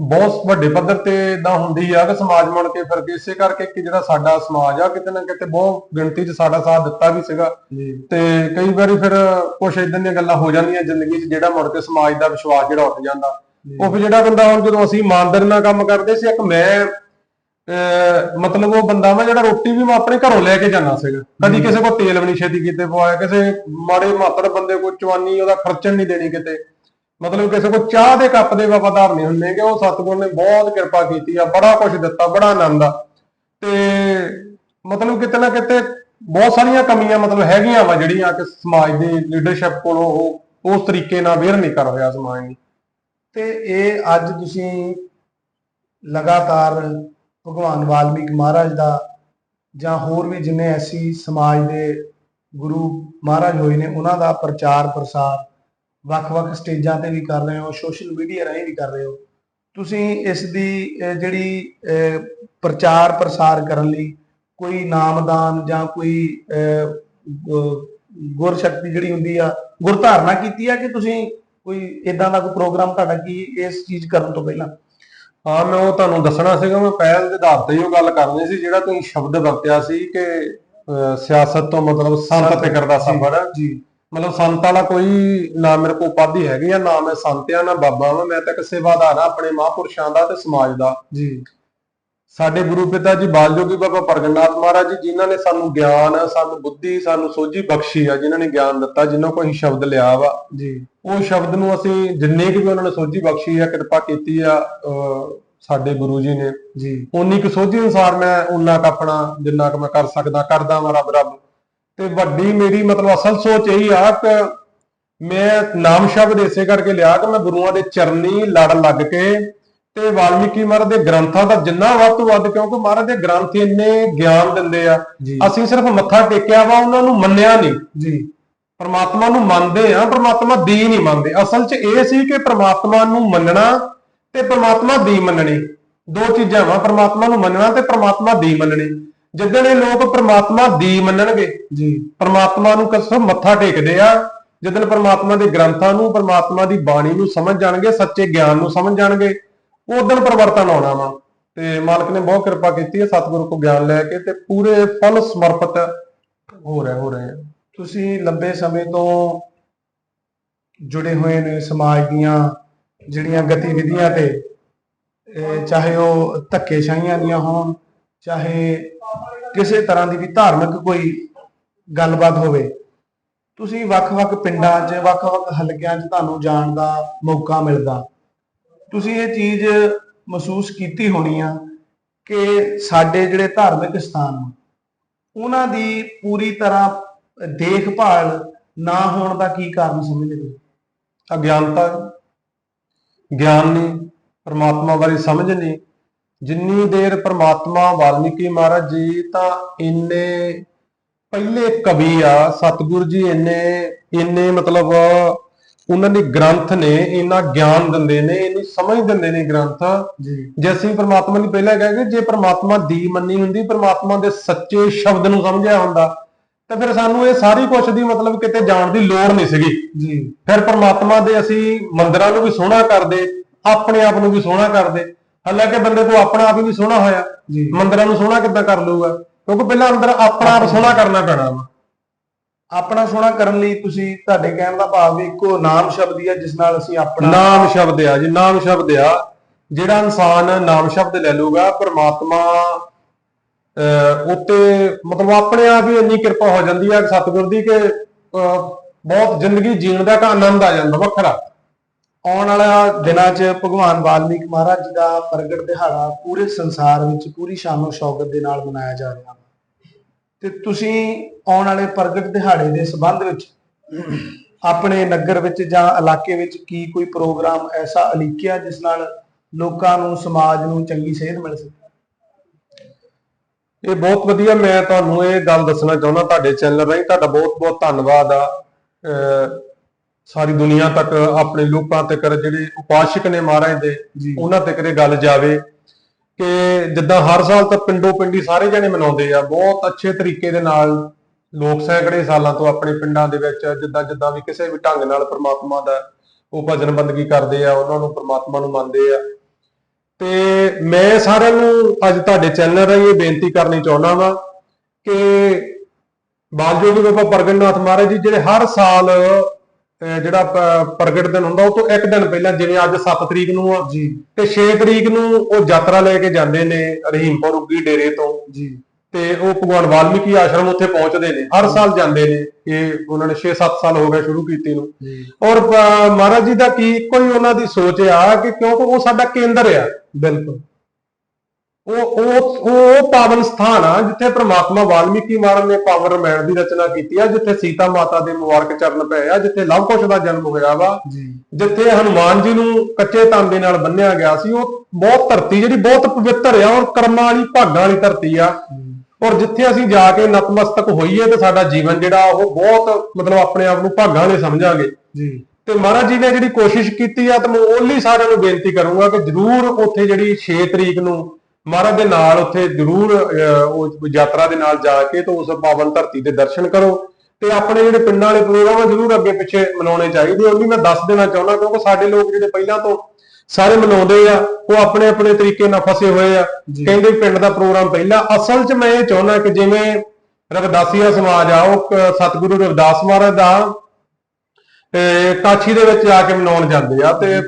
ਬਹੁਤ ਵੱਡੇ ਪੱਧਰ ਤੇ ਇਦਾਂ ਹੁੰਦੀ ਆ ਕਿ ਸਮਾਜ ਮੁੜ ਕੇ ਫਿਰ ਇਸੇ ਕਰਕੇ ਕਿ ਜਿਹੜਾ ਸਾਡਾ ਸਮਾਜ ਆ ਕਿਤੇ ਨਾ ਕਿਤੇ ਬਹੁਤ ਗਿਣਤੀ 'ਚ ਸਾਡਾ ਸਾਥ ਦਿੱਤਾ ਵੀ ਸੀਗਾ। ਤੇ ਕਈ ਵਾਰੀ ਫਿਰ ਕੁਝ ਇਦਾਂ ਦੀਆਂ ਗੱਲਾਂ ਹੋ ਜਾਂਦੀਆਂ ਜ਼ਿੰਦਗੀ 'ਚ ਜਿਹੜਾ ਮੁੜ ਕੇ ਸਮਾਜ ਦਾ ਵਿਸ਼ਵਾਸ ਜਿਹੜਾ ਉੱਠ ਜਾਂਦਾ। ਉਹ ਫਿਰ ਜਿਹੜਾ ਬੰਦਾ ਹੁਣ ਜਦੋਂ ਅਸੀਂ ਇਮਾਨਦਾਰੀ ਨਾਲ ਕੰਮ ਕਰਦੇ ਸੀ ਇੱਕ ਮੈਂ ਮਤਲਬ ਉਹ ਬੰਦਾ ਵਾ ਜਿਹੜਾ ਰੋਟੀ ਵੀ ਮੈਂ ਆਪਣੇ ਘਰੋਂ ਲੈ ਕੇ ਜਾਂਦਾ ਸੀਗਾ। ਕਦੀ ਕਿਸੇ ਕੋ ਤੇਲ ਵੀ ਨਹੀਂ ਛੇਤੀ ਕੀਤੇ ਪਵਾਇਆ ਕਿਸੇ ਮਾੜੇ ਮਾਤੜ ਬੰਦੇ ਕੋ ਚਵਾਨੀ ਉਹਦਾ ਖਰਚਣ ਨਹੀਂ ਦੇਣੀ ਕਿਤੇ। ਮਤਲਬ ਕਿਸੇ ਕੋ ਚਾਹ ਦੇ ਕੱਪ ਦੇ ਵਫਾਦਾਰ ਨਹੀਂ ਹੁੰਦੇ ਕਿ ਉਹ ਸਤਿਗੁਰ ਨੇ ਬਹੁਤ ਕਿਰਪਾ ਕੀਤੀ ਆ ਬੜਾ ਕੁਝ ਦਿੱਤਾ ਬੜਾ ਆਨੰਦ ਆ। ਤੇ ਮਤਲਬ ਕਿਤੇ ਨਾ ਕਿਤੇ ਬਹੁਤ ਸਾਰੀਆਂ ਕਮੀਆਂ ਮਤਲਬ ਹੈਗੀਆਂ ਵਾ ਜਿਹੜੀਆਂ ਕਿ ਸਮਾਜ ਦੀ ਲੀਡਰਸ਼ਿਪ ਕੋਲੋਂ ਉਹ ਉਸ ਤਰੀਕੇ ਨਾਲ ਵੇਅਰ ਨਹੀਂ ਕਰ ਰਿਹਾ ਸਮਾਜ ਨੂੰ। ਤੇ ਇਹ ਅੱਜ ਤੁਸੀਂ ਲਗਾਤਾਰ ਭਗਵਾਨ ਵਾਲਮੀਕ ਮਹਾਰਾਜ ਦਾ ਜਾਂ ਹੋਰ ਵੀ ਜਿੰਨੇ ਐਸੀ ਸਮਾਜ ਦੇ ਗੁਰੂ ਮਹਾਰਾਜ ਹੋਏ ਨੇ, ਉਹਨਾਂ ਦਾ ਪ੍ਰਚਾਰ ਪ੍ਰਸਾਰ ਵੱਖ-ਵੱਖ ਸਟੇਜਾਂ ਤੇ ਵੀ ਕਰ ਰਹੇ ਹੋ ਸੋਸ਼ਲ ਮੀਡੀਆ ਰਾਹੀਂ ਵੀ ਕਰ ਰਹੇ ਹੋ। ਤੁਸੀਂ ਇਸ ਦੀ ਜਿਹੜੀ ਪ੍ਰਚਾਰ ਪ੍ਰਸਾਰ ਕਰਨ ਲਈ ਕੋਈ ਨਾਮਦਾਨ ਜਾਂ ਕੋਈ ਗੁਰ ਸ਼ਕਤੀ ਜਿਹੜੀ ਹੁੰਦੀ ਆ ਗੁਰ ਧਾਰਨਾ ਕੀਤੀ ਆ ਕਿ ਤੁਸੀਂ ਕੋਈ ਇਦਾਂ ਦਾ ਕੋਈ ਪ੍ਰੋਗਰਾਮ ਤੁਹਾਡਾ ਕੀ ਇਸ ਚੀਜ਼ ਕਰਨ ਤੋਂ ਪਹਿਲਾਂ? ਹਾਂ ਮੈਂ ਉਹ ਤੁਹਾਨੂੰ ਦੱਸਣਾ ਸੀਗਾ ਮੈਂ ਪਹਿਲ ਦੇ ਆਧਾਰ ਤੇ ਹੀ ਉਹ ਗੱਲ ਕਰਨੀ ਸੀ ਜਿਹੜਾ ਤੁਸੀਂ ਸ਼ਬਦ ਵਰਤਿਆ ਸੀ ਕਿ ਅਹ, ਸਿਆਸਤ ਤੋਂ ਮਤਲਬ ਸੰਤ ਫਿਕਰ ਦਾ ਸਫ਼ਰ ਜੀ। ਮਤਲਬ ਸੰਤ ਵਾਲਾ ਕੋਈ ਨਾ ਮੇਰੇ ਕੋਲ ਉਪਾਧੀ ਹੈਗੀ ਆ ਨਾ ਮੈਂ ਸੰਤ ਆ ਨਾ ਬਾਬਾ ਵਾਂ ਮੈਂ ਤਾਂ ਇੱਕ ਸੇਵਾਦਾਰ ਆ ਆਪਣੇ ਮਹਾਂਪੁਰਸ਼ਾਂ ਦਾ ਤੇ ਸਮਾਜ ਦਾ। ਜੀ। ਸਾਡੇ ਗੁਰੂ ਪਿਤਾ ਜੀ ਬਾਲਯੋਗੀ ਬਾਬਾ ਪ੍ਰਗਟਨਾਥ ਮਹਾਰਾਜ ਜੀ ਜਿਨ੍ਹਾਂ ਨੇ ਸਾਨੂੰ ਗਿਆਨ ਸਾਨੂੰ ਬੁੱਧੀ ਸਾਨੂੰ ਸੋਝੀ ਬਖਸ਼ੀ ਆ ਜਿਨ੍ਹਾਂ ਨੇ ਗਿਆਨ ਦਿੱਤਾ ਜਿਨ੍ਹਾਂ ਅਸੀਂ ਸ਼ਬਦ ਲਿਆ ਵਾ। ਜੀ। ਉਹ ਸ਼ਬਦ ਨੂੰ ਅਸੀਂ ਜਿੰਨੇ ਕੁ ਵੀ ਉਹਨਾਂ ਨੇ ਸੋਝੀ ਬਖਸ਼ੀ ਆ ਕਿਰਪਾ ਕੀਤੀ ਆ ਸਾਡੇ ਗੁਰੂ ਜੀ ਨੇ। ਜੀ। ਉਨੀ ਕੁ ਸੋਝੀ ਅਨੁਸਾਰ ਮੈਂ ਉਨਾ ਕੁ ਆਪਣਾ ਜਿੰਨਾ ਕੁ ਮੈਂ ਕਰ ਸਕਦਾ ਕਰਦਾ ਵਾਂ ਰੱਬ ਰੱਬ। ਤੇ ਵੱਡੀ ਮੇਰੀ ਮਤਲਬ ਅਸਲ ਸੋਚ ਇਹੀ ਆ ਕਿ ਮੈਂ ਨਾਮ ਸ਼ਬਦ ਇਸੇ ਕਰਕੇ ਲਿਆ ਕਿ ਮੈਂ ਗੁਰੂਆਂ ਦੇ ਚਰਨੀ ਲੜ ਲੱਗ ਕੇ ਤੇ ਵਾਲਮੀਕੀ ਮਹਾਰਾਜ ਦੇ ਗ੍ਰੰਥਾਂ ਦਾ ਜਿੰਨਾ ਵੱਧ ਤੋਂ ਵੱਧ ਕਿਉਂਕਿ ਮਹਾਰਾਜ ਦੇ ਗ੍ਰੰਥ ਇੰਨੇ ਗਿਆਨ ਦਿੰਦੇ ਆ ਅਸੀਂ ਸਿਰਫ ਮੱਥਾ ਟੇਕਿਆ ਵਾ ਉਹਨਾਂ ਨੂੰ ਮੰਨਿਆ ਨਹੀਂ। ਜੀ। ਪਰਮਾਤਮਾ ਨੂੰ ਮੰਨਦੇ ਆ ਪਰਮਾਤਮਾ ਦੀ ਨਹੀਂ ਮੰਨਦੇ। ਅਸਲ 'ਚ ਇਹ ਸੀ ਕਿ ਪਰਮਾਤਮਾ ਨੂੰ ਮੰਨਣਾ ਤੇ ਪ੍ਰਮਾਤਮਾ ਦੀ ਮੰਨਣੀ। ਦੋ ਚੀਜ਼ਾਂ ਵਾ ਪ੍ਰਮਾਤਮਾ ਨੂੰ ਮੰਨਣਾ ਤੇ ਪ੍ਰਮਾਤਮਾ ਦੀ ਮੰਨਣੀ। ਜਿੱਦਣ ਇਹ ਲੋਕ ਪ੍ਰਮਾਤਮਾ ਦੀ ਮੰਨਣਗੇ ਜੀ। ਪਰਮਾਤਮਾ ਨੂੰ ਕਸਮ ਮੱਥਾ ਟੇਕਦੇ ਆ ਜਦੋਂ ਪਰਮਾਤਮਾ ਦੇ ਗ੍ਰੰਥਾਂ ਨੂੰ ਪਰਮਾਤਮਾ ਦੀ ਬਾਣੀ ਨੂੰ ਸਮਝ ਜਾਣਗੇ ਸੱਚੇ ਗਿਆਨ ਨੂੰ ਸਮਝ ਜਾਣਗੇ ਉਦੋਂ ਪਰਿਵਰਤਨ ਆਉਣਾ ਵਾ। ਤੇ ਮਾਲਕ ਨੇ ਬਹੁਤ ਕਿਰਪਾ ਕੀਤੀ ਹੈ, ਸਤਿਗੁਰੂ ਕੋ ਗਿਆਨ ਲੈ ਕੇ ਤੇ ਪੂਰੇ ਫੁੱਲ ਸਮਰਪਿਤ ਹੋ ਰਹੇ ਹੋ ਰਹੇ ਤੁਸੀਂ ਲੰਬੇ ਸਮੇਂ ਤੋਂ ਜੁੜੇ ਹੋਏ ਨੇ ਸਮਾਜ ਦੀਆਂ ਜਿਹੜੀਆਂ ਗਤੀਵਿਧੀਆਂ ਤੇ ਚਾਹੇ ਉਹ ਧੱਕੇਸ਼ਾਹੀਆਂ ਦੀਆਂ ਹੋਣ, ਚਾਹੇ ਕਿਸੇ ਤਰ੍ਹਾਂ ਦੀ ਵੀ ਧਾਰਮਿਕ ਕੋਈ ਗੱਲਬਾਤ ਹੋਵੇ, ਤੁਸੀਂ ਵੱਖ-ਵੱਖ ਪਿੰਡਾਂ 'ਚ, ਵੱਖ-ਵੱਖ ਹਲਕਿਆਂ 'ਚ ਤੁਹਾਨੂੰ ਜਾਣ ਦਾ ਮੌਕਾ ਮਿਲਦਾ। ਤੁਸੀਂ ਇਹ ਚੀਜ਼ ਮਹਿਸੂਸ ਕੀਤੀ ਹੋਣੀ ਆ ਕਿ ਸਾਡੇ ਜਿਹੜੇ ਧਾਰਮਿਕ ਸਥਾਨ ਉਹਨਾਂ ਦੀ ਪੂਰੀ ਤਰ੍ਹਾਂ ਦੇਖਭਾਲ ਨਾ ਹੋਣ ਦਾ ਕੀ ਕਾਰਨ ਸਮਝਦੇ ਹੋ? ਅਗਿਆਨਤਾ ਗਿਆਨ ਨਹੀਂ, ਪਰਮਾਤਮਾ ਬਾਰੇ ਸਮਝ ਨਹੀਂ। ਜਿੰਨੀ ਦੇਰ ਪਰਮਾਤਮਾ ਵਾਲਮੀਕੀ ਮਹਾਰਾਜ ਜੀ ਤਾਂ ਇੰਨੇ ਪਹਿਲੇ ਕਵੀ ਆ, ਸਤਿਗੁਰੂ ਜੀ ਇੰਨੇ ਇੰਨੇ ਮਤਲਬ ਉਹਨਾਂ ਦੇ ਗ੍ਰੰਥ ਨੇ ਇੰਨਾ ਗਿਆਨ ਦਿੰਦੇ ਨੇ ਇੰਨੀ ਸਮਝ ਦਿੰਦੇ ਨੇ ਗ੍ਰੰਥ। ਜੀ। ਜੇ ਅਸੀਂ ਪ੍ਰਮਾਤਮਾ ਦੀ ਪਹਿਲਾਂ ਕਹਾਂਗੇ ਜੇ ਪ੍ਰਮਾਤਮਾ ਦੀ ਮੰਨੀ ਹੁੰਦੀ ਪ੍ਰਮਾਤਮਾ ਦੇ ਸੱਚੇ ਸ਼ਬਦ ਨੂੰ ਸਮਝਿਆ ਹੁੰਦਾ ਤਾਂ ਫਿਰ ਸਾਨੂੰ ਇਹ ਸਾਰੀ ਕੁਛ ਦੀ ਮਤਲਬ ਕਿਤੇ ਜਾਣ ਦੀ ਲੋੜ ਨਹੀਂ ਸੀਗੀ। ਜੀ। ਫਿਰ ਪ੍ਰਮਾਤਮਾ ਦੇ ਅਸੀਂ ਮੰਦਿਰਾਂ ਨੂੰ ਵੀ ਸੋਹਣਾ ਕਰਦੇ ਆਪਣੇ ਆਪ ਨੂੰ ਵੀ ਸੋਹਣਾ ਕਰਦੇ। ਹਾਲਾਂਕਿ ਬੰਦੇ ਕੋਲ ਆਪਣਾ ਆਪ ਹੀ ਨਹੀਂ ਸੋਹਣਾ ਹੋਇਆ। ਜੀ। ਮੰਦਿਰਾਂ ਨੂੰ ਸੋਹਣਾ ਕਿੱਦਾਂ ਕਰ ਲਊਗਾ? ਕਿਉਂਕਿ ਪਹਿਲਾਂ ਅੰਦਰ ਆਪਣਾ ਆਪ ਸੋਹਣਾ ਕਰਨਾ ਪੈਣਾ ਵਾ। ਆਪਣਾ ਸੋਹਣਾ ਕਰਨ ਲਈ ਤੁਸੀਂ ਤੁਹਾਡੇ ਕਹਿਣ ਦਾ ਭਾਵ ਵੀ ਇੱਕੋ ਨਾਮ ਸ਼ਬਦ ਹੀ ਹੈ ਜਿਸ ਨਾਲ ਅਸੀਂ ਆਪਣਾ ਨਾਮ ਸ਼ਬਦ ਆ ਜੀ, ਨਾਮ ਸ਼ਬਦ ਆ। ਜਿਹੜਾ ਇਨਸਾਨ ਨਾਮ ਸ਼ਬਦ ਲੈ ਲੂਗਾ ਪਰਮਾਤਮਾ, ਅਹ, ਉੱਤੇ ਮਤਲਬ ਆਪਣੇ ਆਪ ਹੀ ਇੰਨੀ ਕਿਰਪਾ ਹੋ ਜਾਂਦੀ ਹੈ ਸਤਿਗੁਰ ਦੀ ਕਿ, ਅਹ, ਬਹੁਤ ਜ਼ਿੰਦਗੀ ਜੀਣ ਦਾ ਇੱਕ ਆਨੰਦ ਆ ਜਾਂਦਾ ਵੱਖਰਾ। ਆਉਣ ਵਾਲਾ ਦਿਨਾਂ 'ਚ ਭਗਵਾਨ ਵਾਲਮੀਕ ਮਹਾਰਾਜ ਜੀ ਦਾ ਪ੍ਰਗਟ ਦਿਹਾੜਾ ਪੂਰੇ ਸੰਸਾਰ ਵਿੱਚ ਪੂਰੀ ਸ਼ਾਨੋ ਸ਼ੌਕਤ ਦੇ ਨਾਲ ਮਨਾਇਆ ਜਾ ਰਿਹਾ। ਹੈ ਤੇ ਤੁਸੀਂ ਆਉਣ ਵਾਲੇ ਪ੍ਰਗਟ ਦਿਹਾੜੇ ਦੇ ਸੰਬੰਧ ਵਿੱਚ ਆਪਣੇ ਨਗਰ ਵਿੱਚ ਜਾਂ ਇਲਾਕੇ ਵਿੱਚ ਕੀ ਕੋਈ ਪ੍ਰੋਗਰਾਮ ਐਸਾ ਅਲੀਕਿਆ ਜਿਸ ਨਾਲ ਲੋਕਾਂ ਨੂੰ ਸਮਾਜ ਨੂੰ ਚੰਗੀ ਸੇਧ ਮਿਲ ਸਕੇ? ਇਹ ਬਹੁਤ ਵਧੀਆ ਮੈਂ ਤੁਹਾਨੂੰ ਇਹ ਗੱਲ ਦੱਸਣਾ ਚਾਹੁੰਦਾ ਤੁਹਾਡੇ ਚੈਨਲ ਰਾਹੀਂ। ਤੁਹਾਡਾ ਬਹੁਤ ਬਹੁਤ ਧੰਨਵਾਦ ਆ। ਸਾਰੀ ਦੁਨੀਆ ਤੱਕ ਆਪਣੇ ਲੋਕਾਂ ਤੱਕ ਜਿਹੜੇ ਉਪਾਸ਼ਕ ਨੇ ਮਹਾਰਾਜ ਦੇ ਉਹਨਾਂ ਤੱਕ ਇਹ ਗੱਲ ਜਾਵੇ। ਕਿ ਜਿੱਦਾਂ ਹਰ ਸਾਲ ਤਾਂ ਪਿੰਡੋ ਪਿੰਡੀ ਸਾਰੇ ਜਣੇ ਮਨਾਉਂਦੇ ਆ, ਬਹੁਤ ਅੱਛੇ ਤਰੀਕੇ ਦੇ ਨਾਲ ਲੋਕ ਸੈਂਕੜੇ ਸਾਲਾਂ ਤੋਂ ਆਪਣੇ ਪਿੰਡਾਂ ਦੇ ਵਿੱਚ ਜਿੱਦਾਂ ਜਿੱਦਾਂ ਵੀ ਕਿਸੇ ਵੀ ਢੰਗ ਨਾਲ ਪ੍ਰਮਾਤਮਾ ਦਾ ਉਹ ਭਜਨ ਬੰਦਗੀ ਕਰਦੇ ਆ, ਉਹਨਾਂ ਨੂੰ ਪ੍ਰਮਾਤਮਾ ਨੂੰ ਮੰਨਦੇ ਆ। ਤੇ ਮੈਂ ਸਾਰਿਆਂ ਨੂੰ ਅੱਜ ਤੁਹਾਡੇ ਚੈਨਲ ਰਾਹੀਂ ਇਹ ਬੇਨਤੀ ਕਰਨੀ ਚਾਹੁੰਦਾ ਵਾਂ ਕਿ ਬਾਲਜੋਗੀ ਬਾਬਾ ਪ੍ਰਗਟਨਾਥ ਮਹਾਰਾਜ ਜੀ, ਜਿਹੜੇ ਹਰ ਸਾਲ ਜਿਹੜਾ ਪ੍ਰਗਟ ਦਿਨ ਹੁੰਦਾ ਉਹ ਤੋਂ ਇੱਕ ਦਿਨ ਪਹਿਲਾਂ ਜਿਵੇਂ ਅੱਜ 7 ਤਰੀਕ ਨੂੰ ਆ ਜੀ। ਤੇ 6 ਤਰੀਕ ਨੂੰ ਉਹ ਯਾਤਰਾ ਲੈ ਕੇ ਜਾਂਦੇ ਨੇ ਰਹੀਮਪੁਰ ਉੱਗੀ ਡੇਰੇ ਤੋਂ। ਜੀ। ਤੇ ਉਹ ਭਗਵਾਨ ਵਾਲਮੀਕੀ ਆਸ਼ਰਮ ਉੱਥੇ ਪਹੁੰਚਦੇ ਨੇ ਹਰ ਸਾਲ ਜਾਂਦੇ ਨੇ। ਇਹ ਉਹਨਾਂ ਨੇ 6-7 ਸਾਲ ਹੋ ਗਏ ਸ਼ੁਰੂ ਕੀਤੀ ਨੂੰ। ਔਰ ਮਹਾਰਾਜ ਜੀ ਦਾ ਕੀ ਕੋਈ ਉਹਨਾਂ ਦੀ ਸੋਚ ਆ ਕਿ ਕਿਉਂਕਿ ਉਹ ਸਾਡਾ ਕੇਂਦਰ ਆ। ਬਿਲਕੁਲ। ਉਹ ਉਹ ਉਹ ਪਾਵਨ ਸਥਾਨ ਆ ਜਿੱਥੇ ਪ੍ਰਮਾਤਮਾ ਵਾਲਮੀਕੀ ਮਹਾਰਾਜ ਨੇ ਪਾਵਨ ਰਮਾਇਣ ਦੀ ਰਚਨਾ ਕੀਤੀ ਆ ਜਿੱਥੇ ਸੀਤਾ ਮਾਤਾ ਦੇ ਮੁਬਾਰਕ ਚਰਨ ਪਏ ਆ ਜਿੱਥੇ ਲਵ ਕੁਸ਼ ਦਾ ਜਨਮ ਹੋਇਆ ਵਾ ਜੀ। ਜਿੱਥੇ ਹਨੂਮਾਨ ਜੀ ਨੂੰ ਕੱਚੇ ਤਾਂਬੇ ਨਾਲ ਬੰਨਿਆ ਗਿਆ ਸੀ ਉਹ ਬਹੁਤ ਧਰਤੀ ਜਿਹੜੀ ਬਹੁਤ ਪਵਿੱਤਰ ਆ ਔਰ ਕਰਮਾਂ ਵਾਲੀ ਭਾਗਾਂ ਵਾਲੀ ਧਰਤੀ ਆ। ਔਰ ਜਿੱਥੇ ਅਸੀਂ ਜਾ ਕੇ ਨਤਮਸਤਕ ਹੋਈਏ ਤੇ ਸਾਡਾ ਜੀਵਨ ਜਿਹੜਾ ਉਹ ਬਹੁਤ ਮਤਲਬ ਆਪਣੇ ਆਪ ਨੂੰ ਭਾਗਾਂ ਵਾਲੇ ਸਮਝਾਂਗੇ। ਜੀ। ਤੇ ਮਹਾਰਾਜ ਜੀ ਨੇ ਜਿਹੜੀ ਕੋਸ਼ਿਸ਼ ਕੀਤੀ ਆ ਤੇ ਮੈਂ ਉਹਲੀ ਸਾਰਿਆਂ ਨੂੰ ਬੇਨਤੀ ਕਰੂੰਗਾ ਕਿ ਜਰੂਰ ਉੱਥੇ ਜਿਹੜੀ 6 ਤਰੀਕ ਨੂੰ ਮਹਾਰਾਜ ਦੇ ਨਾਲ ਉੱਥੇ ਜਰੂਰ ਉਹ ਯਾਤਰਾ ਦੇ ਨਾਲ ਜਾ ਕੇ ਤੇ ਉਸ ਪਾਵਨ ਧਰਤੀ ਦੇ ਦਰਸ਼ਨ ਕਰੋ ਤੇ ਆਪਣੇ ਜਿਹੜੇ ਪਿੰਡਾਂ ਵਾਲੇ ਪ੍ਰੋਗਰਾਮ ਜਰੂਰ ਅੱਗੇ ਪਿੱਛੇ ਮਨਾਉਣੇ ਚਾਹੀਦੇ ਉਹ ਵੀ ਮੈਂ ਦੱਸ ਦੇਣਾ ਚਾਹੁੰਦਾ ਕਿਉਂਕਿ ਸਾਡੇ ਲੋਕ ਜਿਹੜੇ ਪਹਿਲਾਂ ਤੋਂ ਸਾਰੇ ਮਨਾਉਂਦੇ ਆ ਉਹ ਆਪਣੇ ਆਪਣੇ ਤਰੀਕੇ ਨਾਲ ਫਸੇ ਹੋਏ ਆ। ਕਹਿੰਦੇ ਪਿੰਡ ਦਾ ਪ੍ਰੋਗਰਾਮ ਪਹਿਲਾਂ। ਅਸਲ 'ਚ ਮੈਂ ਇਹ ਚਾਹੁੰਦਾ ਕਿ ਜਿਵੇਂ ਰਵਿਦਾਸੀਆ ਸਮਾਜ ਆ ਉਹ ਸਤਿਗੁਰੂ ਰਵਿਦਾਸ ਮਹਾਰਾਜ ਦਾ ਤੇ ਕਾਛੀ ਦੇ ਵਿੱਚ ਜਾ ਕੇ ਮਨਾਉਣ ਜਾਂਦੇ ਆ ਤੇ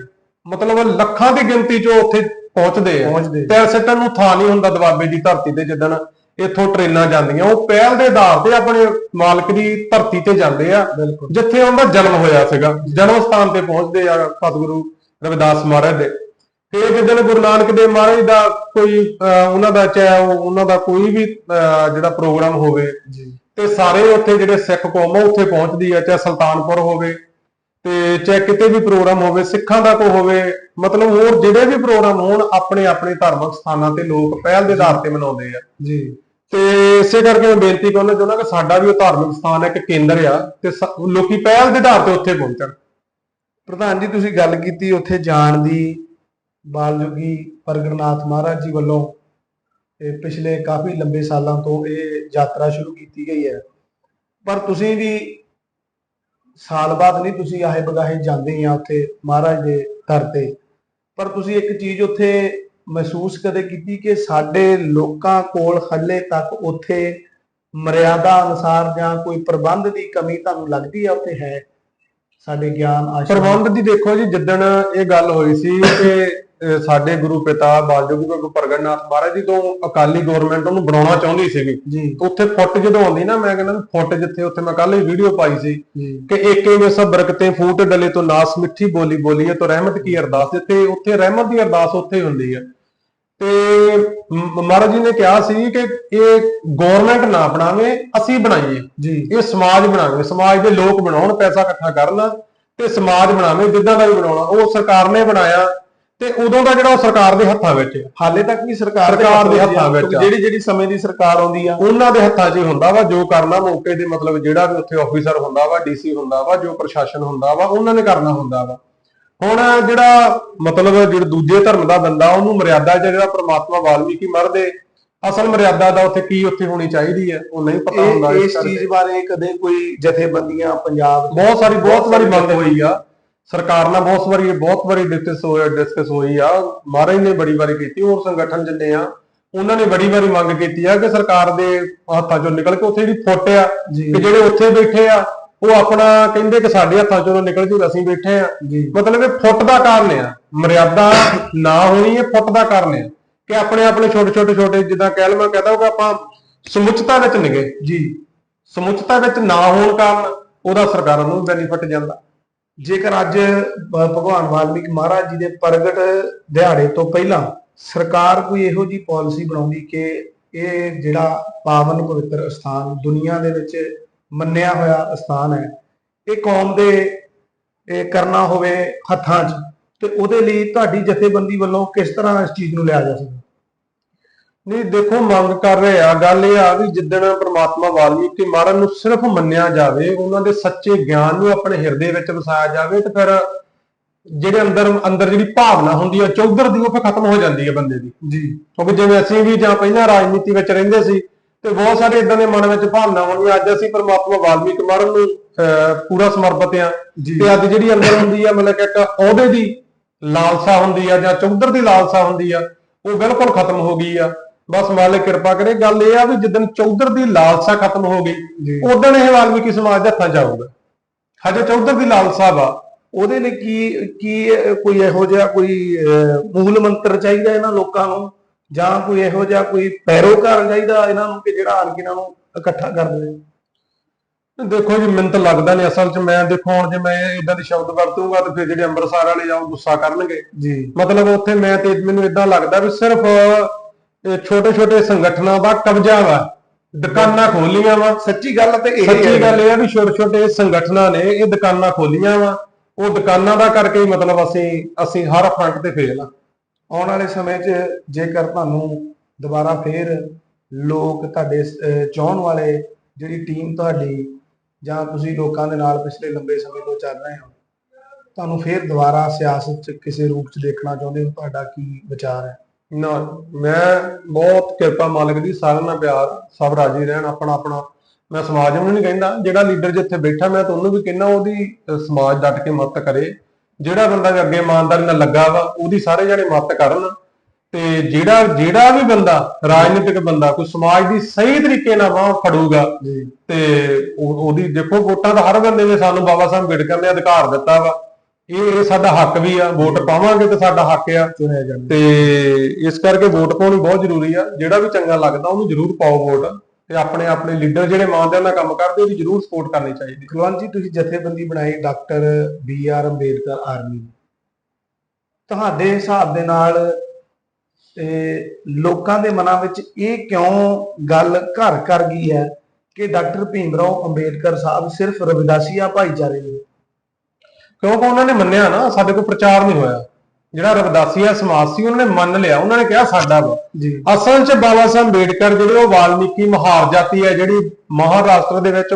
ਮਤਲਬ ਲੱਖਾਂ ਦੀ ਗਿਣਤੀ 'ਚ ਉੱਥੇ ਪਹੁੰਚਦੇ ਆ। ਪੈਰ ਸਿੱਟਣ ਨੂੰ ਥਾਂ ਨਹੀਂ ਹੁੰਦਾ ਦਬਾਬੇ ਦੀ ਧਰਤੀ ਤੇ ਜਿੱਦਣ ਇੱਥੋਂ ਟ੍ਰੇਨਾਂ ਜਾਂਦੀਆਂ। ਉਹ ਪਹਿਲ ਦੇ ਆਧਾਰ ਤੇ ਆਪਣੇ ਮਾਲਕ ਦੀ ਧਰਤੀ ਤੇ ਜਾਂਦੇ ਆ। ਜਿੱਥੇ ਉਹਦਾ ਜਨਮ ਹੋਇਆ ਸੀਗਾ। ਜਨਮ ਸਥਾਨ ਤੇ ਪਹੁੰਚਦੇ ਆ ਸਤਿਗੁਰੂ ਰਵਿਦਾਸ ਮਹਾਰਾਜ ਦੇ। ਫਿਰ ਜਿੱਦਣ ਗੁਰੂ ਨਾਨਕ ਦੇਵ ਮਹਾਰਾਜ ਦਾ ਕੋਈ ਉਹਨਾਂ ਦਾ ਚਾਹੇ ਉਹ- ਉਹਨਾਂ ਦਾ ਕੋਈ ਵੀ ਜਿਹੜਾ ਪ੍ਰੋਗਰਾਮ ਹੋਵੇ ਤੇ ਸਾਰੇ ਉੱਥੇ ਜਿਹੜੇ ਸਿੱਖ ਕੌਮ ਆ ਉੱਥੇ ਪਹੁੰਚਦੀ ਆ ਚਾਹੇ ਸੁਲਤਾਨਪੁਰ ਹੋਵੇ ਤੇ ਚਾਹੇ ਕਿਤੇ ਵੀ ਪ੍ਰੋਗਰਾਮ ਹੋਵੇ ਸਿੱਖਾਂ ਦਾ ਕੋਈ ਹੋਵੇ ਮਤਲਬ ਹੋਰ ਜਿਹੜੇ ਵੀ ਪ੍ਰੋਗਰਾਮ ਹੋਣ ਆਪਣੇ ਆਪਣੇ ਧਾਰਮਿਕ ਸਥਾਨਾਂ ਤੇ ਲੋਕ ਪਹਿਲ ਦੇ ਆਧਾਰ ਤੇ ਮਨਾਉਂਦੇ ਆ। ਜੀ। ਤੇ ਇਸੇ ਕਰਕੇ ਮੈਂ ਬੇਨਤੀ ਕਰਨਾ ਚਾਹੁੰਦਾ ਕਿ ਸਾਡਾ ਵੀ ਉਹ ਧਾਰਮਿਕ ਸਥਾਨ ਹੈ ਇੱਕ ਕੇਂਦਰ ਆ ਤੇ ਲੋਕੀ ਪਹਿਲ ਦੇ ਆਧਾਰ ਤੇ ਉੱਥੇ ਪਹੁੰਚਣ। ਪ੍ਰਧਾਨ ਜੀ ਤੁਸੀਂ ਗੱਲ ਕੀਤੀ ਉੱਥੇ ਜਾਣ ਦੀ ਬਾਲਯੋਗੀ ਪ੍ਰਗਟਨਾਥ ਮਹਾਰਾਜ ਜੀ ਵੱਲੋਂ। ਇਹ ਪਿਛਲੇ ਕਾਫੀ ਲੰਬੇ ਸਾਲਾਂ ਤੋਂ ਇਹ ਯਾਤਰਾ ਸ਼ੁਰੂ ਕੀਤੀ ਗਈ ਹੈ। ਪਰ ਤੁਸੀਂ ਵੀ ਸਾਲ ਬਾਅਦ ਨਹੀਂ ਤੁਸੀਂ ਆਹੇ ਬਗਾਹੇ ਜਾਂਦੇ ਆ ਉੱਥੇ ਮਹਾਰਾਜ ਦੇ ਦਰ ਤੇ। ਪਰ ਤੁਸੀਂ ਇੱਕ ਚੀਜ਼ ਉੱਥੇ ਮਹਿਸੂਸ ਕਦੇ ਕੀਤੀ ਕਿ ਸਾਡੇ ਲੋਕਾਂ ਕੋਲ ਹੱਲੇ ਤੱਕ ਉੱਥੇ ਮਰਿਆਦਾ ਅਨੁਸਾਰ ਜਾਂ ਕੋਈ ਪ੍ਰਬੰਧ ਦੀ ਕਮੀ ਤੁਹਾਨੂੰ ਲੱਗਦੀ ਆ ਉੱਥੇ ਹੈ? ਸਾਡੇ ਗਿਆਨ ਆਸ਼ਰਮ ਪ੍ਰਬੰਧ ਦੀ ਦੇਖੋ ਜੀ, ਜਿੱਦਣ ਇਹ ਗੱਲ ਹੋਈ ਸੀ ਕਿ ਸਾਡੇ ਗੁਰੂ ਪਿਤਾ ਬਾਲਯੋਗੀ ਬਾਬਾ ਪ੍ਰਗਟਨਾਥ ਮਹਾਰਾਜ ਜੀ ਤੋਂ ਅਕਾਲੀ ਗਵਰਨਮੈਂਟ ਉਹਨੂੰ ਬਣਾਉਣਾ ਚਾਹੁੰਦੀ ਸੀਗੀ। ਜੀ। ਉੱਥੇ ਫੁੱਟ ਜਦੋਂ ਆਉਂਦੀ ਨਾ ਮੈਂ ਕਹਿੰਦਾ ਫੁੱਟ ਜਿੱਥੇ ਉੱਥੇ ਮੈਂ ਕੱਲ ਹੀ ਵੀਡੀਓ ਪਾਈ ਸੀ ਕਿ ਏਕੇ ਵੇ ਸਭ ਬਰਕਤੇ ਫੂਟ ਡਲੇ ਤੋਂ ਨਾਸ ਮਿੱਠੀ ਬੋਲੀ ਬੋਲੀ ਹੈ ਤੋਂ ਰਹਿਮਤ ਕੀ ਅਰਦਾਸ ਜਿੱਥੇ ਉੱਥੇ ਰਹਿਮਤ ਦੀ ਅਰਦਾਸ ਉੱਥੇ ਹੁੰਦੀ ਹੈ। ਤੇ ਮਹਾਰਾਜ ਜੀ ਨੇ ਕਿਹਾ ਸੀ ਕਿ ਇਹ ਗਵਰਨਮੈਂਟ ਨਾ ਬਣਾਵੇ ਅਸੀਂ ਬਣਾਈਏ। ਜੀ। ਇਹ ਸਮਾਜ ਬਣਾਵੇ। ਸਮਾਜ ਦੇ ਲੋਕ ਬਣਾਉਣ ਪੈਸਾ ਇਕੱਠਾ ਕਰਨ ਤੇ ਸਮਾਜ ਬਣਾਵੇ ਜਿੱਦਾਂ ਦਾ ਵੀ ਬਣਾਉਣਾ। ਉਹ ਸਰਕਾਰ ਨੇ ਬਣਾਇਆ। ਤੇ ਉਦੋਂ ਦਾ ਜਿਹੜਾ ਉਹ ਸਰਕਾਰ ਦੇ ਹੱਥਾਂ ਵਿੱਚ ਹੈ ਹਾਲੇ ਤੱਕ ਵੀ ਸਰਕਾਰ ਸਰਕਾਰ ਦੇ ਹੱਥਾਂ ਵਿੱਚ ਆ। ਜਿਹੜੀ ਜਿਹੜੀ ਸਮੇਂ ਦੀ ਸਰਕਾਰ ਆਉਂਦੀ ਆ। ਉਹਨਾਂ ਦੇ ਹੱਥਾਂ 'ਚ ਹੀ ਹੁੰਦਾ ਵਾ ਜੋ ਕਰਨਾ ਮੌਕੇ ਦੇ ਮਤਲਬ ਜਿਹੜਾ ਵੀ ਉੱਥੇ ਆਫੀਸਰ ਹੁੰਦਾ ਵਾ ਡੀਸੀ ਹੁੰਦਾ ਵਾ ਜੋ ਪ੍ਰਸ਼ਾਸਨ ਹੁੰਦਾ ਵਾ ਉਹਨਾਂ ਨੇ ਕਰਨਾ ਹੁੰਦਾ ਵਾ। ਹੁਣ ਜਿਹੜਾ ਮਤਲਬ ਜਿਹੜਾ ਦੂਜੇ ਧਰਮ ਦਾ ਬੰਦਾ ਉਹਨੂੰ ਮਰਿਆਦਾ 'ਚ ਜਿਹੜਾ ਪ੍ਰਮਾਤਮਾ ਵਾਲਮੀਕੀ ਮਰਦੇ ਅਸਲ ਮਰਿਆਦਾ ਦਾ ਉੱਥੇ ਕੀ ਉੱਥੇ ਹੋਣੀ ਚਾਹੀਦੀ ਹੈ ਉਹ ਨਹੀਂ ਪਤਾ ਹੁੰਦਾ ਇਹ ਇਸ ਇਸ। ਚੀਜ਼ ਬਾਰੇ ਕਦੇ ਕੋਈ ਜਥੇਬੰਦੀਆਂ ਪੰਜਾਬ ਦੇ ਬਹੁਤ ਸਾਰੀ ਬਹੁਤ ਵਾਰੀ ਮੰਗ ਹੋਈ ਆ। ਸਰਕਾਰ ਨਾਲ ਬਹੁਤ ਵਾਰੀ ਬਹੁਤ ਵਾਰੀ ਡਿਸਕਸ ਹੋਇਆ ਡਿਸਕਸ ਹੋਈ ਆ। ਮਹਾਰਾਜ ਨੇ ਬੜੀ ਵਾਰੀ ਕੀਤੀ ਹੋਰ ਸੰਗਠਨ ਜਿੰਨੇ ਆ ਉਹਨਾਂ ਨੇ ਬੜੀ ਵਾਰੀ ਮੰਗ ਕੀਤੀ ਆ ਕਿ ਸਰਕਾਰ ਦੇ ਹੱਥਾਂ ਚੋਂ ਨਿਕਲ ਕੇ ਉੱਥੇ ਜਿਹੜੀ ਫੁੱਟ ਆ ਕਿ ਜਿਹੜੇ ਉੱਥੇ ਬੈਠੇ ਆ ਉਹ ਆਪਣਾ ਕਹਿੰਦੇ ਕਿ ਸਾਡੇ ਹੱਥਾਂ ਚੋਂ ਨਿਕਲ ਜੂ ਅਸੀਂ ਬੈਠੇ ਆ। ਮਤਲਬ ਇਹ ਫੁੱਟ ਦਾ ਕਾਰਨ ਆ। ਮਰਿਆਦਾ ਨਾ ਹੋਣੀ ਇਹ ਫੁੱਟ ਦਾ ਕਾਰਨ ਆ। ਕਿ ਆਪਣੇ ਆਪਣੇ ਛੋਟੇ ਛੋਟੇ ਛੋਟੇ ਜਿੱਦਾਂ ਕਹਿ ਲਵਾਂ ਕਹਦਾ ਕਿ ਆਪਾਂ ਸਮੁੱਚਤਾ ਵਿੱਚ ਨਿਗੇ। ਜੀ। ਸਮੁੱਚਤਾ ਵਿੱਚ ਨਾ ਹੋਣ ਕਾਰਨ ਉਹਦਾ ਸਰਕਾਰਾਂ ਨੂੰ ਬੈਨੀਫਿਟ ਜਾਂਦਾ। ਜੇਕਰ ਅੱਜ ਭਗਵਾਨ ਵਾਲਮੀਕ ਮਹਾਰਾਜ ਜੀ ਦੇ ਪ੍ਰਗਟ ਦਿਹਾੜੇ ਤੋਂ ਪਹਿਲਾਂ ਸਰਕਾਰ ਕੋਈ ਇਹੋ ਜੀ ਪਾਲਿਸੀ ਬਣਾਉਂਦੀ ਕਿ ਇਹ ਜਿਹੜਾ ਪਾਵਨ ਪਵਿੱਤਰ ਸਥਾਨ ਦੁਨੀਆ ਦੇ ਵਿੱਚ ਮੰਨਿਆ ਹੋਇਆ ਸਥਾਨ ਹੈ, ਇਹ ਕੌਮ ਦੇ, ਇਹ ਕਰਨਾ ਹੋਵੇ ਹੱਥਾਂ 'ਚ ਤੇ ਉਹਦੇ ਲਈ ਤੁਹਾਡੀ ਜਥੇਬੰਦੀ ਵੱਲੋਂ ਕਿਸ ਤਰ੍ਹਾਂ ਇਸ ਚੀਜ਼ ਨੂੰ ਲਿਆ ਜਾ ਸਕਦਾ? ਨਹੀਂ ਦੇਖੋ ਮੰਗ ਕਰ ਰਹੇ ਆ। ਗੱਲ ਇਹ ਆ ਵੀ ਜਿੱਦਣ ਪ੍ਰਮਾਤਮਾ ਵਾਲਮੀਕੀ ਮਹਾਰਾਜ ਨੂੰ ਸਿਰਫ ਮੰਨਿਆ ਜਾਵੇ ਉਹਨਾਂ ਦੇ ਸੱਚੇ ਗਿਆਨ ਨੂੰ ਆਪਣੇ ਹਿਰਦੇ ਵਿੱਚ ਵਸਾਇਆ ਜਾਵੇ ਤੇ ਫਿਰ ਜਿਹੜੇ ਅੰਦਰ ਅੰਦਰ ਜਿਹੜੀ ਭਾਵਨਾ ਹੁੰਦੀ ਆ ਚੌਧਰ ਦੀ ਉਹ ਫਿਰ ਖਤਮ ਹੋ ਜਾਂਦੀ ਹੈ ਬੰਦੇ ਦੀ। ਜੀ। ਕਿਉਂਕਿ ਜਿਵੇਂ ਅਸੀਂ ਵੀ ਜਾਂ ਪਹਿਲਾਂ ਰਾਜਨੀਤੀ ਵਿੱਚ ਰਹਿੰਦੇ ਸੀ ਤੇ ਬਹੁਤ ਸਾਰੇ ਇਦਾਂ ਦੇ ਮਨ ਵਿੱਚ ਭਾਵਨਾ ਹੋਣੀਆਂ ਅੱਜ ਅਸੀਂ ਪ੍ਰਮਾਤਮਾ ਵਾਲਮੀਕ ਮਹਾਰਾਜ ਨੂੰ ਪੂਰਾ ਸਮਰਪਿਤ ਆ। ਤੇ ਅੱਜ ਜਿਹੜੀ ਅੰਦਰ ਹੁੰਦੀ ਆ ਮਤਲਬ ਕਿ ਇੱਕ ਅਹੁਦੇ ਦੀ ਲਾਲਸਾ ਹੁੰਦੀ ਆ ਜਾਂ ਚੌਧਰ ਦੀ ਲਾਲਸਾ ਹੁੰਦੀ ਆ ਉਹ ਬਿਲਕੁਲ ਖਤਮ ਹੋ ਗਈ ਆ। ਬਸ ਮਾਲਕ ਕਿਰਪਾ ਕਰੇ। ਗੱਲ ਇਹ ਆ ਵੀ ਜਿੱਦਣ ਚੌਧਰ ਦੀ ਲਾਲਸਾ ਖਤਮ ਹੋ ਗਈ ਉਦੋਂ ਇਹ ਵਾਲਮੀਕੀ ਸਮਾਜ ਦੇ ਹੱਥਾਂ 'ਚ ਆਊਗਾ। ਹਜੇ ਚੌਧਰ ਦੀ ਲਾਲਸਾ ਵਾ। ਉਹਦੇ ਲਈ ਕੀ ਕੀ ਕੋਈ ਇਹੋ ਜਿਹਾ ਕੋਈ ਮੂਲ ਮੰਤਰ ਚਾਹੀਦਾ ਇਹਨਾਂ ਲੋਕਾਂ ਨੂੰ? ਜਾਂ ਕੋਈ ਇਹੋ ਜਿਹਾ ਕੋਈ ਪੈਰੋਕਾਰ ਚਾਹੀਦਾ ਇਹਨਾਂ ਨੂੰ ਕਿ ਜਿਹੜਾ ਆਣ ਕੇ ਇਹਨਾਂ ਨੂੰ ਇਕੱਠਾ ਕਰ ਦੇਵੇ? ਦੇਖੋ ਜੀ ਮੈਨੂੰ ਤਾਂ ਲੱਗਦਾ ਨਹੀਂ ਅਸਲ 'ਚ। ਮੈਂ ਦੇਖੋ ਹੁਣ ਜੇ ਮੈਂ ਇਦਾਂ ਦੇ ਸ਼ਬਦ ਵਰਤੂੰਗਾ ਤਾਂ ਫਿਰ ਜਿਹੜੇ ਅੰਮ੍ਰਿਤਸਰ ਵਾਲੇ ਜਾਂ ਗੁੱਸਾ ਕਰਨਗੇ। ਜੀ। ਮਤਲਬ ਉੱਥੇ ਮੈਂ ਤੇ ਮੈਨੂੰ ਇਦਾਂ ਲੱਗਦਾ ਵੀ ਸਿਰਫ ਛੋਟੇ ਛੋਟੇ ਸੰਗਠਨਾਂ ਦਾ ਕਬਜ਼ਾ ਵਾ ਦੁਕਾਨਾਂ ਖੋਲੀਆਂ ਵਾ। ਸੱਚੀ ਗੱਲ ਤੇ ਇਹ ਸੱਚੀ ਗੱਲ ਇਹ ਆ ਵੀ ਛੋਟੇ ਛੋਟੇ ਸੰਗਠਨਾਂ ਨੇ ਇਹ ਦੁਕਾਨਾਂ ਖੋਲੀਆਂ ਵਾ। ਉਹ ਦੁਕਾਨਾਂ ਦਾ ਕਰਕੇ ਹੀ ਮਤਲਬ ਅਸੀਂ ਅਸੀਂ ਹਰ ਫਰੰਟ ਤੇ ਫੇਲ ਆ। ਆਉਣ ਵਾਲੇ ਸਮੇਂ 'ਚ ਜੇਕਰ ਤੁਹਾਨੂੰ ਦੁਬਾਰਾ ਫੇਰ ਲੋਕ ਤੁਹਾਡੇ ਚਾਹੁਣ ਵਾਲੇ ਜਿਹੜੀ ਟੀਮ ਤੁਹਾਡੀ ਜਾਂ ਤੁਸੀਂ ਲੋਕਾਂ ਦੇ ਨਾਲ ਪਿਛਲੇ ਲੰਬੇ ਸਮੇਂ ਤੋਂ ਚੱਲ ਰਹੇ ਹੋ ਤੁਹਾਨੂੰ ਫੇਰ ਦੁਬਾਰਾ ਸਿਆਸਤ 'ਚ ਕਿਸੇ ਰੂਪ 'ਚ ਦੇਖਣਾ ਚਾਹੁੰਦੇ ਹੋ ਤੁਹਾਡਾ ਕੀ ਵਿਚਾਰ ਹੈ? ਨਾ ਮੈਂ ਬਹੁਤ ਕਿਰਪਾ ਮਾਲਕ ਦੀ ਸਾਰਿਆਂ ਨਾਲ ਪਿਆਰ ਸਭ ਰਾਜੀ ਰਹਿਣ ਆਪਣਾ ਆਪਣਾ। ਮੈਂ ਸਮਾਜ ਨੂੰ ਨਹੀਂ ਕਹਿੰਦਾ ਜਿਹੜਾ ਲੀਡਰ ਜਿੱਥੇ ਬੈਠਾ ਮੈਂ ਤੁਹਾਨੂੰ ਵੀ ਕਹਿੰਦਾ ਉਹਦੀ ਸਮਾਜ ਡਟ ਕੇ ਮਦਦ ਕਰੇ। ਜਿਹੜਾ ਬੰਦਾ ਅੱਗੇ ਇਮਾਨਦਾਰੀ ਨਾਲ ਲੱਗਾ ਵਾ ਉਹਦੀ ਸਾਰੇ ਜਣੇ ਮਦਦ ਕਰਨ। ਤੇ ਜਿਹੜਾ ਜਿਹੜਾ ਵੀ ਬੰਦਾ ਰਾਜਨੀਤਿਕ ਬੰਦਾ ਕੋਈ ਸਮਾਜ ਦੀ ਸਹੀ ਤਰੀਕੇ ਨਾਲ ਬਾਹ ਫੜੂਗਾ ਤੇ ਉਹ- ਉਹਦੀ ਦੇਖੋ ਵੋਟਾਂ ਤਾਂ ਹਰ ਬੰਦੇ ਨੇ ਸਾਨੂੰ ਬਾਬਾ ਸਾਹਿਬ ਅੰਬੇਡਕਰ ਨੇ ਅਧਿਕਾਰ ਦਿੱਤਾ ਵਾ। ਇਹ ਸਾਡਾ ਹੱਕ ਵੀ ਆ ਵੋਟ ਪਾਵਾਂਗੇ ਤੇ ਸਾਡਾ ਹੱਕ ਆ। ਚੁਣਿਆ ਜਾਂਦਾ ਤੇ ਇਸ ਕਰਕੇ ਵੋਟ ਪਾਉਣੀ ਬਹੁਤ ਜ਼ਰੂਰੀ ਆ। ਜਿਹੜਾ ਵੀ ਚੰਗਾ ਲੱਗਦਾ ਉਹਨੂੰ ਜ਼ਰੂਰ ਪਾਓ ਵੋਟ ਤੇ ਆਪਣੇ ਆਪਣੇ ਲੀਡਰ ਜਿਹੜੇ ਇਮਾਨਦਾਰ ਨਾਲ ਕੰਮ ਕਰਦੇ ਉਹਦੀ ਜ਼ਰੂਰ ਸਪੋਰਟ ਕਰਨੀ ਚਾਹੀਦੀ। ਕੁਲਵੰਤ ਜੀ ਤੁਸੀਂ ਜਥੇਬੰਦੀ ਬਣਾਈ doctor B R Ambedkar army ਤੁਹਾਡੇ ਹਿਸਾਬ ਦੇ ਨਾਲ ਤੇ ਲੋਕਾਂ ਦੇ ਮਨਾਂ ਵਿੱਚ ਇਹ ਕਿਉਂ ਗੱਲ ਘਰ ਕਰ ਗਈ ਹੈ ਕਿ ਡਾਕਟਰ ਭੀਮਰਾਓ ਅੰਬੇਡਕਰ ਸਾਹਿਬ ਸਿਰਫ ਰਵਿਦਾਸੀਆ ਭਾਈਚਾਰੇ ਦੇ ਕਿਉਂਕਿ ਉਹਨਾਂ ਨੇ ਮੰਨਿਆ ਨਾ ਸਾਡੇ ਕੋਲ ਪ੍ਰਚਾਰ ਨਹੀਂ ਹੋਇਆ। ਜਿਹੜਾ ਰਵਿਦਾਸੀਆ ਸਮਾਜ ਸੀ ਉਹਨਾਂ ਨੇ ਮੰਨ ਲਿਆ। ਉਹਨਾਂ ਨੇ ਕਿਹਾ ਸਾਡਾ ਵਾ। ਜੀ। ਅਸਲ 'ਚ ਬਾਬਾ ਸਾਹਿਬ ਅੰਬੇਡਕਰ ਜਿਹੜੇ ਉਹ ਵਾਲਮੀਕੀ ਮਹਾਰ ਜਾਤੀ ਹੈ ਜਿਹੜੀ ਮਹਾਰਾਸ਼ਟਰ ਦੇ ਵਿੱਚ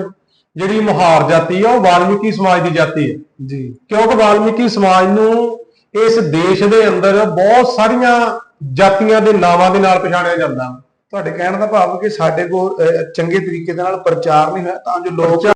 ਜਿਹੜੀ ਮਹਾਰ ਜਾਤੀ ਹੈ ਉਹ ਵਾਲਮੀਕੀ ਸਮਾਜ ਦੀ ਜਾਤੀ ਹੈ ਜੀ। ਕਿਉਂਕਿ ਵਾਲਮੀਕੀ ਸਮਾਜ ਨੂੰ ਇਸ ਦੇਸ਼ ਦੇ ਅੰਦਰ ਬਹੁਤ ਸਾਰੀਆਂ ਜਾਤੀਆਂ ਦੇ ਨਾਵਾਂ ਦੇ ਨਾਲ ਪਛਾਣਿਆ ਜਾਂਦਾ। ਤੁਹਾਡੇ ਕਹਿਣ ਦਾ ਭਾਵ ਕਿ ਸਾਡੇ ਕੋਲ ਚੰਗੇ ਤਰੀਕੇ ਦੇ ਨਾਲ ਪ੍ਰਚਾਰ ਨਹੀਂ ਹੋਇਆ ਤਾਂ ਜੋ ਲੋਕ